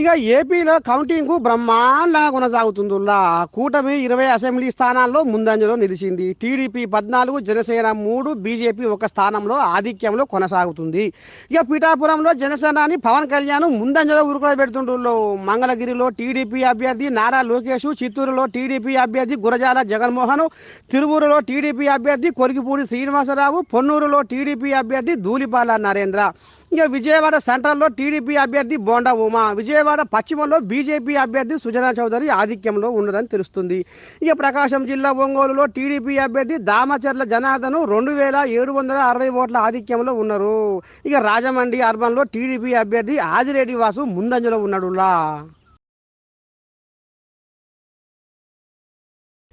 ఇక ఏపీలో కౌంటింగ్ బ్రహ్మాండంగా కొనసాగుతుందిలా కూటమి ఇరవై అసెంబ్లీ స్థానాల్లో ముందంజలో నిలిచింది. టీడీపీ పద్నాలుగు జనసేన మూడు బీజేపీ ఒక స్థానంలో ఆధిక్యంలో కొనసాగుతుంది. ఇక పిఠాపురంలో జనసేనాని పవన్ కళ్యాణ్ ముందంజలో ఉరుకుడబెడుతుండ్రు మంగళగిరిలో టీడీపీ అభ్యర్థి నారా లోకేష్ చిత్తూరులో టీడీపీ అభ్యర్థి గురజాల జగన్మోహన్ తిరువూరులో టీడీపీ అభ్యర్థి కొలిగిపూడి శ్రీనివాసరావు పొన్నూరులో టీడీపీ అభ్యర్థి ధూళిపాల నరేంద్ర. ఇక విజయవాడ సెంట్రల్లో టీడీపీ అభ్యర్థి బోండా ఉమా. విజయవాడ పశ్చిమంలో బీజేపీ అభ్యర్థి సుజనా చౌదరి ఆధిక్యంలో ఉన్నదని తెలుస్తుంది. ఇక ప్రకాశం జిల్లా ఒంగోలులో టీడీపీ అభ్యర్థి దామచర్ల జనార్దన్ రెండు వేల ఏడు వందల అరవై ఓట్ల ఆధిక్యంలో ఉన్నారు. ఇక రాజమండ్రి అర్బన్లో టీడీపీ అభ్యర్థి ఆదిరెడ్డి వాసు ముందంజలో ఉన్నాడులా.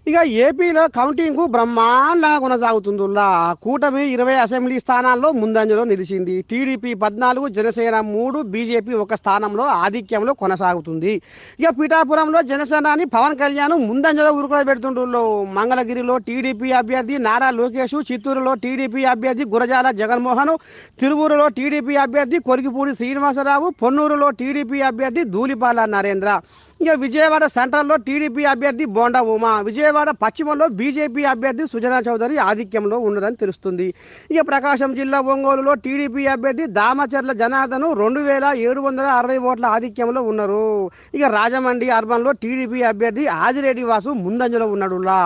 ఇక ఏపీలో కౌంటింగ్ బ్రహ్మాండంగా కొనసాగుతుందిలా. కూటమి ఇరవై అసెంబ్లీ స్థానాల్లో ముందంజలో నిలిచింది. టీడీపీ పద్నాలుగు జనసేన మూడు బీజేపీ ఒక స్థానంలో ఆధిక్యంలో కొనసాగుతుంది. ఇక పిఠాపురంలో జనసేనాని పవన్ కళ్యాణ్ ముందంజలో ఉరుకుల పెడుతుండ్రు మంగళగిరిలో టీడీపీ అభ్యర్థి నారా లోకేష్ చిత్తూరులో టీడీపీ అభ్యర్థి గురజాల జగన్మోహన్ తిరువూరులో టీడీపీ అభ్యర్థి కొరికిపూడి శ్రీనివాసరావు పొన్నూరులో టీడీపీ అభ్యర్థి ధూళిపాల నరేంద్ర. ఇక విజయవాడ సెంట్రల్లో టీడీపీ అభ్యర్థి బోండా ఉమా. విజయవాడ పశ్చిమంలో బీజేపీ అభ్యర్థి సుజనా చౌదరి ఆధిక్యంలో ఉన్నదని తెలుస్తుంది. ఇక ప్రకాశం జిల్లా ఒంగోలులో టీడీపీ అభ్యర్థి దామచర్ల జనార్దన్ రెండు వేల ఏడు వందల అరవై ఓట్ల ఆధిక్యంలో ఉన్నారు. ఇక రాజమండ్రి అర్బన్లో టీడీపీ అభ్యర్థి ఆదిరెడ్డి వాసు ముందంజలో ఉన్నాడులా.